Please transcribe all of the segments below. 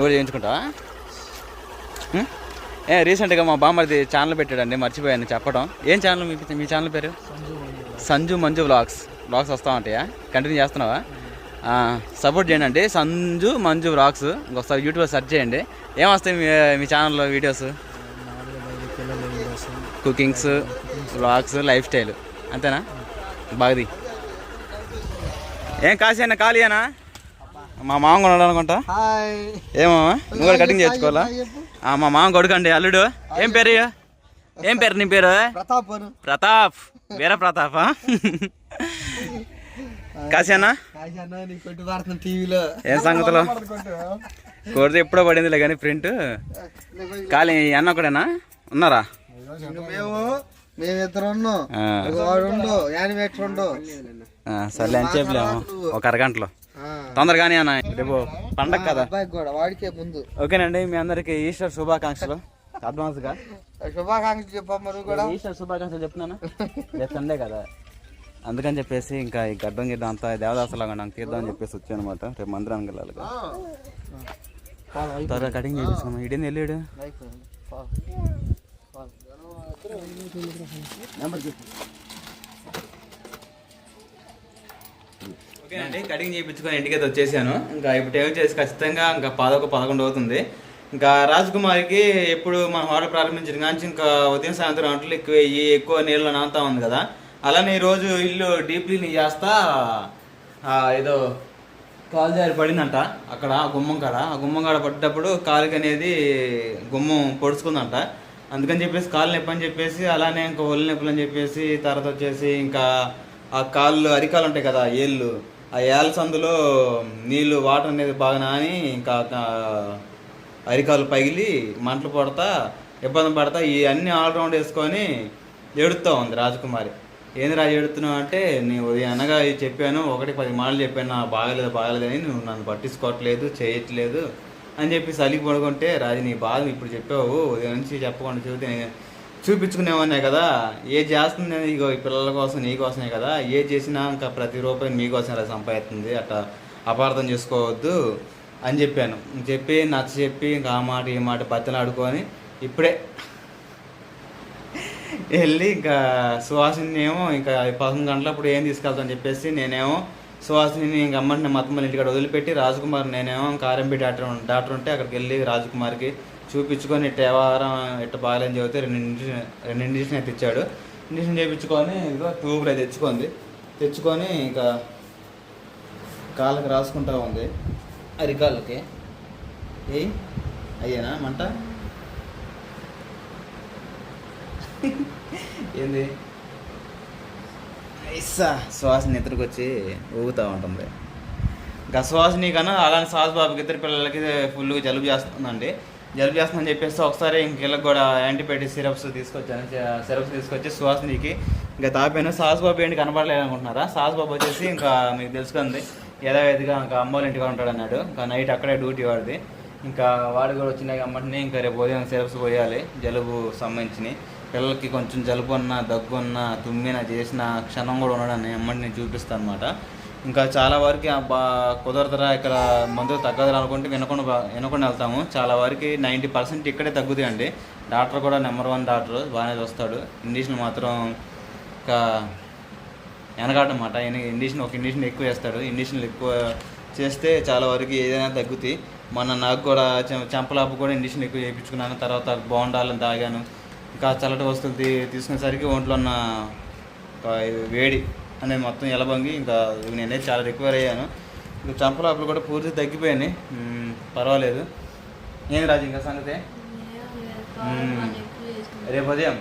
నువ్వు కూడా చేయించుకుంటావా? ఏ రీసెంట్గా మా బామ్మది ఛానల్ పెట్టాడండి మర్చిపోయాను చెప్పడం. ఏం ఛానల్ మీ మీ ఛానల్ పేరు? సంజు మంజు వ్లాగ్స్ వ్లాగ్స్ వస్తూ ఉంటాయా? కంటిన్యూ చేస్తున్నావా? సపోర్ట్ చేయండి అండి సంజు మంజు వ్లాగ్స్ ఇంకొకసారి యూట్యూబ్లో సెర్చ్ చేయండి. ఏం వస్తాయి మీ మీ ఛానల్లో videos cookings vlogs lifestyle అంతేనా? బాగది ఏం అన్న ఖాళీయేనా మా మామ కొన్నాడు అనుకుంటా? ఏమమ్మా నువ్వు కూడా కటింగ్ చేసుకోవాలా ఆ, మా మామ కొడుకండి అల్లుడు. ఏం పేరు? ఏం పేరు నీ పేరు? ప్రతాప్ ప్రతాప్. వీర ప్రతాపా టీవీలో. ఏం సంగతులు? కొడితే ఎప్పుడో పడిందిలే కానీ ప్రింట్. ఖాళీ అన్న ఒకడేనా ఉన్నారా? సర్లే అని చెప్పలేము. ఒక అరగంటలో. తొందరగానే అన్న. రేపు పండగ కదా. వాడికే ముందు. ఓకేనండి మీ అందరికి ఈస్టర్ శుభాకాంక్షలు. అడ్వాన్స్గా. శుభాకాంక్షలు చెప్పమ్మ నువ్వు కూడా. ఈస్టర్ శుభాకాంక్షలు చెప్తున్నాను? రేపు సండే కదా. అందుకని చెప్పేసి ఇంకా ఈ గడ్డం గిడ్డం అంతా దేవదాసలాగా నాకు తీద్దాం అని చెప్పేసి వచ్చాను అనమాట రేపు మందిరానికి వెళ్ళాలి. త్వరగా కటింగ్ చేయించుకున్నాం ఇడేంది వెళ్ళాడు? ఓకేనండి కటింగ్ చేయించుకొని ఇంటికి అయితే వచ్చేసాను. ఇంకా ఇప్పుడు టైం చేసి ఖచ్చితంగా ఇంకా పదొక పదకొండు అవుతుంది. ఇంకా రాజకుమారికి ఎప్పుడు మన హోటల్ ప్రారంభించిన కానీ ఇంకా ఉదయం సాయంత్రం అంట్లు ఎక్కువ అయ్యి ఎక్కువ నీళ్ళు నానుతా ఉంది కదా. అలానే ఈరోజు ఇల్లు డీప్ క్లీనింగ్ చేస్తా ఏదో కాలు జారి పడిందంట అక్కడ ఆ గుమ్మం కాడ. ఆ గుమ్మం కాడ పడ్డప్పుడు కాలుకి అనేది గుమ్మం పొడుచుకుందంట. అందుకని చెప్పేసి కాలు నొప్పి అని చెప్పేసి అలానే ఇంకా ఒళ్ళు నొప్పులు అని చెప్పేసి తర్వాత వచ్చేసి ఇంకా ఆ కాళ్ళు అరికాలు ఉంటాయి కదా ఏళ్ళు. ఆ ఏలసందులో నీళ్ళు వాటర్ అనేది బాగా నాని ఇంకా అరికాలు పగిలి మంటలు పడతా ఇబ్బంది పడతా ఈ అన్ని ఆల్రౌండ్ వేసుకొని ఏడుస్తూ ఉంది రాజకుమారి. ఏంది రాజు ఏడుతున్నావు అంటే నేను ఉదయం అనగా చెప్పాను ఒకటి పది మాటలు చెప్పాను నా బాగలేదు బాగలేదని నువ్వు నన్ను పట్టించుకోవట్లేదు చేయట్లేదు అని చెప్పి సలికి పడుకుంటే రాజు నీ బాధ ఇప్పుడు చెప్పావు ఉదయం నుంచి చెప్పకుండా చూస్తే నేను కదా. ఏ చేస్తుంది ఇగో ఈ పిల్లల కోసం నీ కోసమే కదా. ఏ చేసినా ఇంకా ప్రతి రూపాయి మీకోసం అలా సంపాదిస్తుంది. అట్లా అపార్థం చేసుకోవద్దు అని చెప్పాను. చెప్పి నచ్చ చెప్పి ఇంకా ఆ మాట ఈ మాట బతిలాడుకొని ఇప్పుడే వెళ్ళి ఇంకా సువాసిని ఏమో ఇంకా పదకొండు గంటలప్పుడు ఏం తీసుకెళ్తాను చెప్పేసి నేనేమో సుహాసిని ఇంక అమ్మని మత్తమ్మని ఇంటికాడ వదిలిపెట్టి రాజకుమార్ నేనేమో కారంపి డాక్టర్ డాక్టర్ ఉంటే అక్కడికి వెళ్ళి రాజకుమార్కి చూపించుకొని ఇట్ట వ్యవహారం ఇట్ట బాగాలని చెబితే రెండు ఇంజక్షన్ రెండు ఇంజక్షన్ అయితే ఇచ్చాడు. ఇండిషన్ చేయించుకొని ఇదిగో ట్యూబ్ అయితే తెచ్చుకుంది. తెచ్చుకొని ఇంకా కాళ్ళకి రాసుకుంటా ఉంది. అరికాళ్ళకి. ఏ అయ్యేనా మంట? ఏంది? ఐసా. శ్వాస నిద్రకు వచ్చి ఊగుతూ ఉంటుంది. ఇంకా శ్వాసని కన్నా అలానే శ్వాస బాబుకి ఇద్దరు పిల్లలకి ఫుల్గా జలుబు చేస్తుందండి. జలుబు చేస్తుందని చెప్పేసి ఒకసారి ఇంకెళ్ళకి కూడా యాంటీబయాటిక్ సిరప్స్ తీసుకొచ్చాను సిరప్స్ తీసుకొచ్చి సుహాసినికి ఇంకా తాపాను. సాస్ బాబు ఏంటి కనపడలేదు అనుకుంటున్నారా సాస్ బాబు వచ్చేసి ఇంకా మీకు తెలుసుకుంది. యథావిధిగా ఇంకా అమ్మోళ్ళ ఇంటిగా ఉంటాడు అన్నాడు ఇంకా నైట్ అక్కడే డ్యూటీ వాడిది. ఇంకా వాడు కూడా వచ్చినాయి అమ్మటిని ఇంకా రేపు ఉదయం సిరప్స్ పోయాలి. జలుబు సంబంధించినవి పిల్లలకి కొంచెం జలుబు ఉన్నా దగ్గు ఉన్నా తుమ్మిన చేసిన క్షణం కూడా ఉండడని అమ్మటి నేను చూపిస్తాను అనమాట ఇంకా చాలా వరకు కుదరదరా బా కుదరదురా ఇక్కడ మందు తగ్గదురా అనుకుంటే వినకుండా బా- వినకుండా వెళ్తాము. చాలా వరకు నైంటీ పర్సెంట్ ఇక్కడే తగ్గుతాయండి డాక్టర్ కూడా నెంబర్ వన్ డాక్టర్ బాగానే చూస్తాడు. ఇండిషన్ మాత్రం ఇంకా వెనకాడనమాట ఆయన ఇండిషన్ ఒక ఇండిషన్ ఎక్కువ వేస్తాడు ఇండిషన్లు ఎక్కువ చేస్తే చాలా వరకు ఏదైనా తగ్గుతాయి. మొన్న నాకు కూడా చె- చెంపలాపు కూడా ఇండిషన్ ఎక్కువ చేయించుకున్నాను. తర్వాత బాగుండాలని తాగాను. ఇంకా చల్లటి వస్తువులు తీ తీసుకునేసరికి ఒంట్లో ఉన్న ఒక వేడి అనేది మొత్తం ఎలబంగి ఇంకా నేనైతే చాలా రికవర్ అయ్యాను. ఇంకా చెంపలాపులు కూడా పూర్తి తగ్గిపోయాయి పర్వాలేదు. ఏం రాజు ఇంకా సంగతి. రేపు ఉదయం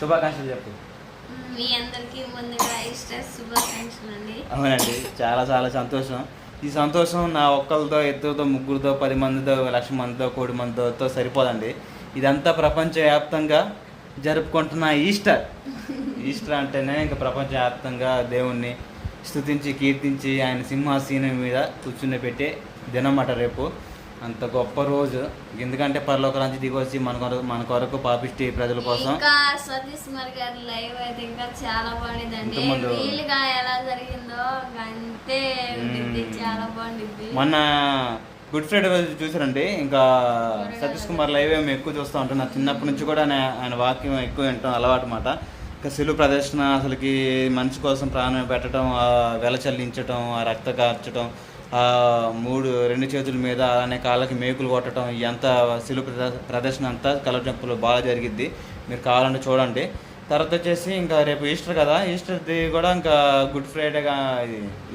శుభాకాంక్షలు చెప్పు. మీ అందరికీ ముందుగా ఇష్ట శుభాకాంక్షలు అండి అవునండి చాలా చాలా సంతోషం. ఈ సంతోషం నా ఒక్కరితో ఇద్దరితో ముగ్గురితో పది మందితో లక్ష మందితో కోటి మందితో సరిపోదండి. ఇదంతా ప్రపంచవ్యాప్తంగా జరుపుకుంటున్న ఈస్టర్. ఈస్టర్ అంటేనే ఇంకా ప్రపంచవ్యాప్తంగా దేవుణ్ణి స్తుతించి కీర్తించి ఆయన సింహాసీనం మీద కూర్చుని పెట్టే దినమాట రేపు. అంత గొప్ప రోజు. ఎందుకంటే పరలోక నుంచి దిగొచ్చి మన కొరకు మన కొరకు పాపిష్టి ప్రజల కోసం ఇంకా సతీష్ కుమార్ గారి లైవ్ అయితే ఇంకా చాలా బాగుండిందండి ఇంతకుముందు- వీలుగా ఎలా జరిగిందో ఇంకా అంతే ఉండిద్ది మ్మ్. చాలా బాగుండిద్ది. మొన్న గుడ్ ఫ్రైడే రోజు చూసారండి ఇంకా సతీష్ కుమార్ లైవ్ ఏమో ఎక్కువ చూస్తూ ఉంటాను నా చిన్నప్పటి నుంచి కూడా నే- ఆయన వాక్యం ఎక్కువ వింటాం అలవాటు మాట. ఇంకా సిలువ ప్రదర్శన అసలుకి మనిషి కోసం ప్రాణం పెట్టడం ఆ వెల చల్లించడం ఆ రక్త కార్చడం ఆ మూడు రెండు చేతుల మీద అలానే కాళ్ళకి మేకులు కొట్టడం ఇదంతా శిలువ ప్రద- ప్రదర్శన అంతా కలర్ టెంపుల్ బాగా జరిగిద్ది. మీరు కావాలంటే చూడండి. తర్వాత వచ్చేసి ఇంకా రేపు ఈస్టర్ కదా. ఈస్టర్ది కూడా ఇంకా గుడ్ ఫ్రైడేగా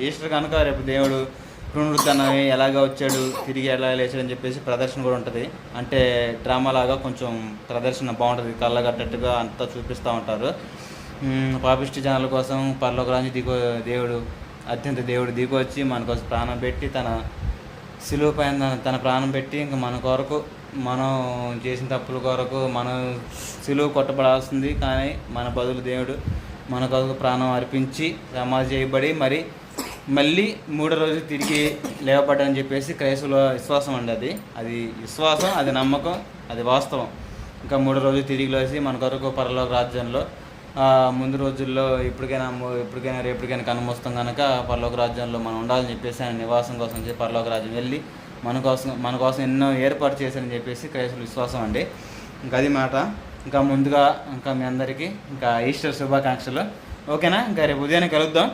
ఈస్టర్ కనుక రేపు దేవుడు పునరుద్ధరణమై ఎలాగ వచ్చాడు తిరిగి ఎలా లేచాడు అని చెప్పేసి ప్రదర్శన కూడా ఉంటుంది. అంటే డ్రామా లాగా కొంచెం ప్రదర్శన బాగుంటుంది కళ్ళగట్టట్టుగా అంతా చూపిస్తూ ఉంటారు. పాపిష్టి జనాల కోసం పర్లోకరాంచి దిగో దిగు దేవుడు అత్యంత దేవుడు దిగొచ్చి వచ్చి మన కోసం ప్రాణం పెట్టి తన సిలువ పైన తన- తన ప్రాణం పెట్టి ఇంకా మన కొరకు మనం చేసిన తప్పుల కొరకు మనం సిలువ కొట్టబడాల్సింది. కానీ మన బదులు దేవుడు మన కొరకు ప్రాణం అర్పించి సమాధి చేయబడి మరి మళ్ళీ మూడో రోజు తిరిగి లేవబడ్డని చెప్పేసి క్రైస్తవుల విశ్వాసం అండి అది. అది విశ్వాసం అది నమ్మకం అది వాస్తవం. ఇంకా మూడో రోజు తిరిగి లేచి మన కొరకు పరలోక రాజ్యంలో ముందు రోజుల్లో ఇప్పటికైనా ఎప్పటికైనా రేపటికైనా కనుమొస్తాం కనుక పరలోక రాజ్యంలో మనం ఉండాలని చెప్పేసి ఆయన నివాసం కోసం చెప్పి పరలోక రాజ్యం వెళ్ళి మన కోసం మన కోసం ఎన్నో ఏర్పాటు చేశారని చెప్పేసి క్రైస్తవుల విశ్వాసం అండి. ఇంకా అది మాట. ఇంకా ముందుగా ఇంకా మీ అందరికీ ఇంకా ఈస్టర్ శుభాకాంక్షలు. ఓకేనా? ఇంకా రేపు ఉదయాన్నే కలుద్దాం.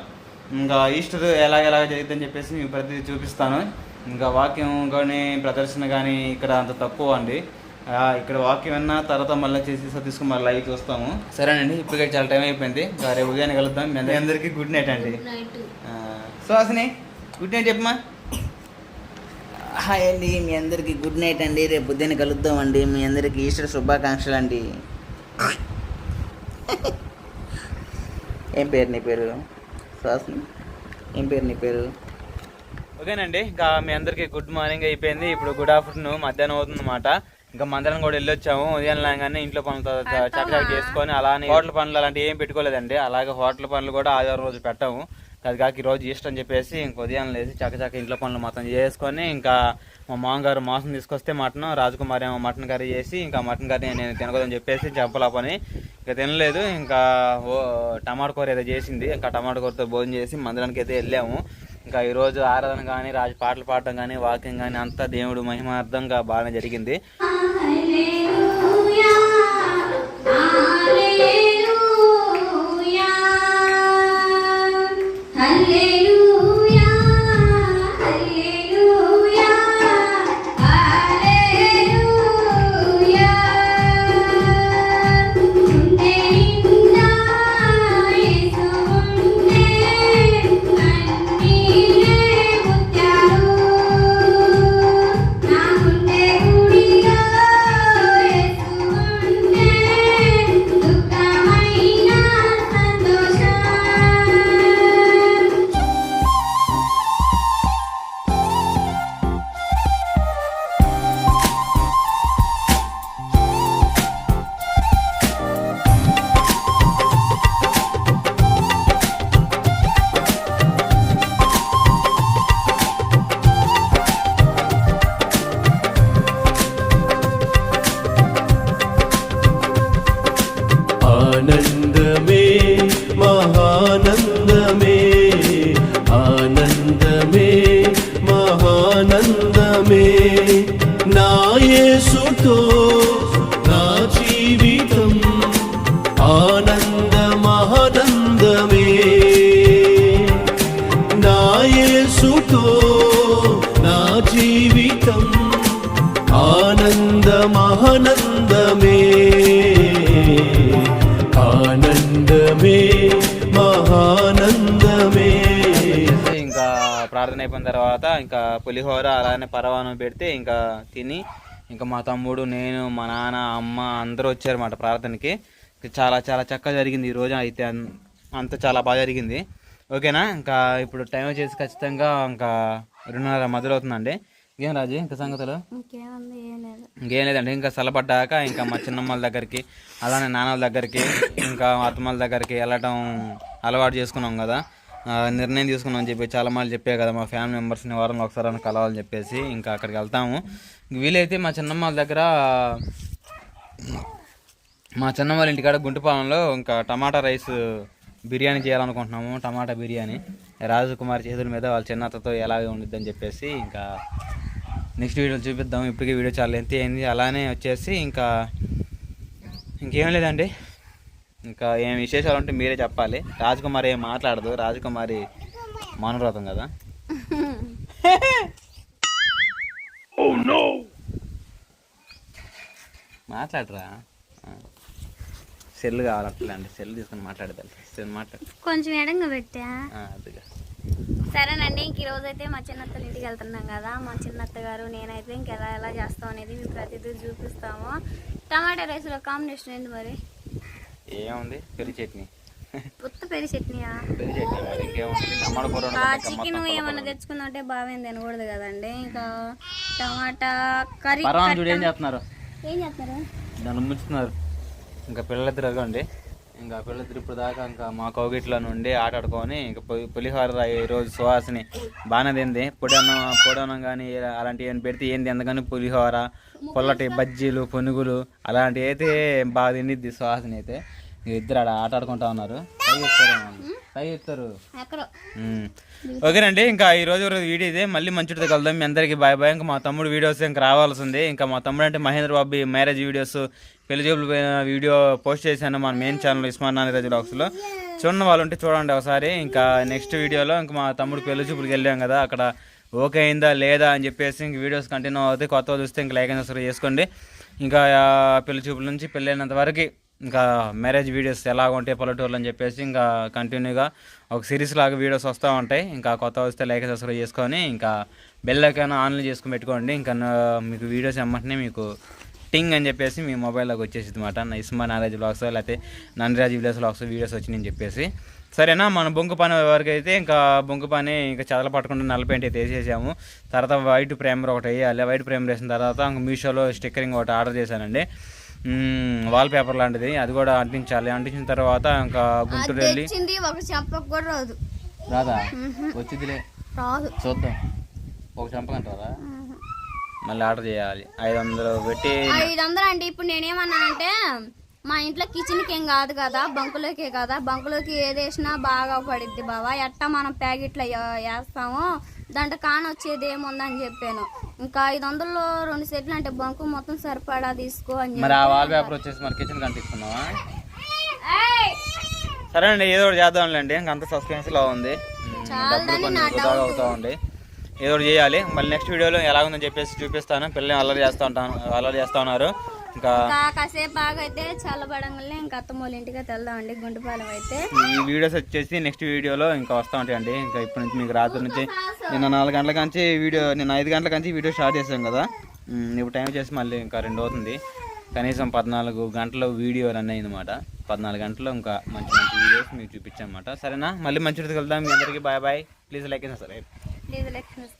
ఇంకా ఈస్టర్ ఎలాగ ఎలాగ జరిగిద్దని చెప్పేసి మీకు ప్రతిదీ చూపిస్తాను. ఇంకా వాక్యం కానీ ప్రదర్శన కానీ ఇక్కడ అంత తక్కువ అండి. ఆ, ఇక్కడ వాక్యం విన్నా తర్వాత మళ్ళీ చేసి సతీష్ కుమార్ లైవ్ చూస్తాము. సరేనండి ఇప్పటికే చాలా టైం అయిపోయింది. ఇంకా రేపు ఉదయాన్నే కలుద్దాం. మీ అందరి- అందరికీ గుడ్ నైట్ అండి. నైట్. ఆ, సుహాసిని గుడ్ నైట్ చెప్పమా హాయ్ అండి మీ అందరికి గుడ్ నైట్ అండి. రేపు పొద్దున్న కలుద్దాం అండి. మీ అందరికి ఈస్టర్ శుభాకాంక్షలు అండి. ఏం పేరు నీ పేరు? సుహాసిని ఏం పేరు నీ పేరు? ఓకేనండి ఇంకా మీ అందరికీ గుడ్ మార్నింగ్ అయిపోయింది. ఇప్పుడు గుడ్ ఆఫ్టర్నూన్ మధ్యాహ్నం అవుతుంది అనమాట ఇంకా మందరం కూడా వెళ్ళొచ్చాము. ఉదయం లాగానే ఇంట్లో పనులతో చక్కగా చేసుకొని అలానే హోటల్ పనులు అలాంటివి ఏం పెట్టుకోలేదండి. అలాగే హోటల్ పనులు కూడా ఆదివారం రోజు పెట్టాము. అది కాక ఈరోజు ఇష్టం ఈస్ట్ అని చెప్పేసి ఇంక ఉదయం లేచి చక్కచక్క ఇంట్లో పనులు మొత్తం చేసుకొని ఇంకా మా మామగారు మాంసం తీసుకొస్తే మటన్ రాజకుమారి ఏమో మటన్ కర్రీ చేసి ఇంకా మటన్ కర్రీ నేను తినకూడదని చెప్పేసి చెప్పలా పని ఇంకా తినలేదు. ఇంకా ఓ టమాటో కూర ఏదో చేసింది. ఇంకా టమాటో కూరతో భోజనం చేసి మందిరానికి అయితే వెళ్ళాము. ఇంకా ఈరోజు ఆరాధన కానీ రాజు పాటలు పాడటం కానీ వాకింగ్ కానీ అంతా దేవుడు మహిమార్థంగా బాగానే జరిగింది. पहले ప్రార్థన అయిపోయిన తర్వాత ఇంకా పులిహోర అలానే పరవానం పెడితే ఇంకా తిని ఇంకా మా తమ్ముడు నేను మా నాన్న అమ్మ అందరూ వచ్చారన్నమాట ప్రార్థనకి. చాలా చాలా చక్కగా జరిగింది ఈ రోజు అయితే. అంత చాలా బాగా జరిగింది. ఓకేనా? ఇంకా ఇప్పుడు టైం వచ్చేసి ఖచ్చితంగా ఇంకా రెండున్నర మొదలవుతుందండి ఏం రాజు? ఇంకా సంగతులు? ఇంకేం లేదండి. ఇంకా చల్లబడ్డాక ఇంకా మా చిన్నమ్మల దగ్గరికి అలానే నాన్నల దగ్గరికి ఇంకా అత్తమ్మల దగ్గరికి వెళ్ళటం అలవాటు చేసుకున్నాం కదా. నిర్ణయం తీసుకున్నాం అని చెప్పి చాలా మంది చెప్పే కదా మా ఫ్యామిలీ మెంబర్స్ని వారంలో ఒకసారి కలవాలని చెప్పేసి ఇంకా అక్కడికి వెళ్తాము. వీలైతే మా చిన్నమ్మల దగ్గర మా చిన్నమ్మ వాళ్ళ ఇంటికాడ గుంటుపాలెంలో ఇంకా టమాటా రైస్ బిర్యానీ చేయాలనుకుంటున్నాము టమాటా బిర్యానీ. రాజకుమార్ చేతుల మీద వాళ్ళ చిన్నతతో ఎలాగే ఉండిద్దని చెప్పేసి ఇంకా నెక్స్ట్ వీడియో చూపిద్దాం ఇప్పటికే వీడియో చాలా ఎంత అయింది. అలానే వచ్చేసి ఇంకా ఇంకేం లేదండి. ఇంకా ఏం విశేషాలు ఉంటే మీరే చెప్పాలి. రాజకుమారి ఏం మాట్లాడదు. రాజకుమారి మౌనవ్రతం కదా? మాట్లాడరా? సెల్ కావాలంటే సెల్ తీసుకొని మాట్లాడదాం సెల్ మాట్లాడు కొంచెం ఎడంగా పెట్టా. అదిగా. సరేనండి ఇంక ఈరోజు అయితే మా చిన్నత్తల ఇంటికి వెళ్తున్నాం కదా. మా చిన్నత్త గారు నేనైతే ఇంక ఎలా ఎలా చేస్తాం అనేది మీకు ప్రతిదీ చూపిస్తాము. టమాటా రైస్లో కాంబినేషన్ ఏంటి మరి? ఏముంది? పెరి చట్నీ. ఉత్త పెరి చట్నీయా? పెరి చట్నీ మరి ఇంకేముంది? టమాటా కూర ఇంకా చికెన్ మొత్తం ఏమన్నా తెచ్చుకుందంటే బాగా తినకూడదు కదండి. ఇంకా టమాటా కర్రీ చూడు ఏం చేస్తున్నారు? ఏం చేస్తారు దాన్ని ముంచుతున్నారు. ఇంకా పిల్లలిద్దరు అదిగోండి ఇంకా పిల్లలిద్దరు ఇప్పుడు దాకా ఇంకా మా కౌగిట్లో నుండి ఆట ఆడుకొని ఇంకా పొలి పులిహోర ఈ రోజు సువాసని బాగానే తింది. పొడి అన్నం పొడి అన్నం కానీ అలాంటివి ఏమైనా పెడితే ఏంది ఎందుకని పులిహోర పొల్లటి బజ్జీలు పునుగులు అలాంటివి అయితే బాగా తినిద్ది సువాసన అయితే. ఇద్దరు ఆడ ఆట ఆడుకుంటా ఉన్నారు. పై చెప్తారు. ఓకేనండి ఇంకా ఈ రోజు వీడియో ఇదే. మళ్ళీ మంచితో కలుద్దాం. మీ అందరికీ బాయ్ బాయ్. ఇంకా మా తమ్ముడు వీడియోస్ ఇంకా రావాల్సింది ఇంకా మా తమ్ముడు అంటే మహేంద్ర బాబు మ్యారేజ్ వీడియోస్ పెళ్ళి పోయిన వీడియో పోస్ట్ చేశాను మన మెయిన్ ఛానల్ ఇస్మాన్ నానిరాజు బ్లాగ్స్లో చూడండి వాళ్ళు ఉంటే చూడండి ఒకసారి. ఇంకా నెక్స్ట్ వీడియోలో ఇంకా మా తమ్ముడు పెళ్ళి చూపులకు వెళ్ళాం కదా అక్కడ ఓకే అయిందా లేదా అని చెప్పేసి ఇంక వీడియోస్ కంటిన్యూ అవుతాయి. కొత్త చూస్తే ఇంకా లైక్ అయినా చేసుకోండి. ఇంకా పెళ్ళి చూపుల నుంచి పెళ్ళి అయినంత వరకు ఇంకా మ్యారేజ్ వీడియోస్ ఎలా ఉంటాయి పల్లెటూర్లు అని చెప్పేసి ఇంకా కంటిన్యూగా ఒక సిరీస్ లాగా వీడియోస్ వస్తూ ఉంటాయి. ఇంకా కొత్త వస్తే లైక్ సబ్స్క్రైబ్ చేసుకొని ఇంకా బెల్ ఐకాన్ ఆన్లైన్ చేసుకుని పెట్టుకోండి. ఇంకా మీకు వీడియోస్ ఎమ్మటనే మీకు టింగ్ అని చెప్పేసి మీ మొబైల్లోకి వచ్చేసి అనమాట నా ఇస్మా నారాజ్ బ్లాగ్స్ లేకపోతే నన్రాజ్ విలేజ్ బ్లాగ్స్ వీడియోస్ వచ్చినాయని చెప్పేసి. సరేనా మన బొంగు పని వరకు అయితే ఇంకా బొంగు పని ఇంకా చదల పట్టకుండా నల్ల పెయింట్ అయితే వేసేసాము. తర్వాత వైట్ ప్రైమర్ ఒకటి వేయాలి. వైట్ ప్రేమర్ వేసిన తర్వాత ఇంకా మీషోలో స్టిక్కరింగ్ ఒకటి ఆర్డర్ చేశానండి. వాల్ పేపర్ లాంటిది. అది కూడా అంటించాలి. అంటించిన తర్వాత ఇంకా గుంటూరు వెళ్ళి ఒక చెంపకు కూడా రాదు. రాదా? వచ్చిందిలే. రాదు. చూద్దాం. ఒక చంపకంటారా మళ్ళీ ఆర్డర్ చేయాలి. ఐదు వందలు పెట్టి ఐదు వందలు అంటే ఇప్పుడు నేనేమన్నానంటే మా ఇంట్లో కిచెన్కి ఏం కాదు కదా బంకులోకే కదా. బంకులోకి ఏది వేసినా బాగా పడిద్ది బావా. ఎట్టా మనం ప్యాకెట్లో వేస్తాము దాంట్లో కాన వచ్చేది ఏముందని చెప్పాను. ఇంకా ఐదు వందల్లో రెండు సెట్లు అంటే బంకు మొత్తం సరిపడా తీసుకో అని మరి ఆ చెప్పి వాల్ పేపర్ వచ్చేసి మరి కిచెన్! సరే అండి ఏదో ఒకటి చేద్దాంలేండి. అంత సస్పెన్స్లో ఉంది. డబ్బులు అవుతా ఉంది. ఏదో ఒకటి చేయాలి. మళ్ళీ నెక్స్ట్ వీడియోలో ఎలా ఉందని చెప్పేసి చూపిస్తాను. పిల్లల్ని అల్లరి చేస్తూ ఉంటాను అల్లరి చేస్తూ ఉన్నారు. ఇంకా కాసేపు బాగా అయితే చల్లబడంగానే ఇంకా అత్తమ్మోళ్ళ ఇంటికి వెళ్దామండి గుంటుపాలెం అయితే. ఈ వీడియోస్ వచ్చేసి నెక్స్ట్ వీడియోలో ఇంకా వస్తూ ఉంటాయండి. ఇంకా ఇప్పటి నుంచి మీకు రాత్రి నుంచి నిన్న నాలుగు గంటల కంచి వీడియో నిన్న ఐదు గంటల కంచి వీడియో స్టార్ట్ చేసాం కదా. ఇప్పుడు టైం వచ్చేసి మళ్ళీ ఇంకా రెండు అవుతుంది. కనీసం పద్నాలుగు గంటల వీడియో రన్ అయిందన్నమాట. పద్నాలుగు గంటలు ఇంకా మంచి మంచి వీడియోస్ మీకు చూపించామన్నమాట. సరేనా? మళ్ళీ మంచి వెళ్దాం. మీ అందరికీ బాయ్ బాయ్. ప్లీజ్ లైక్ సరే డీజిల్ ఎక్స్ప్రెస్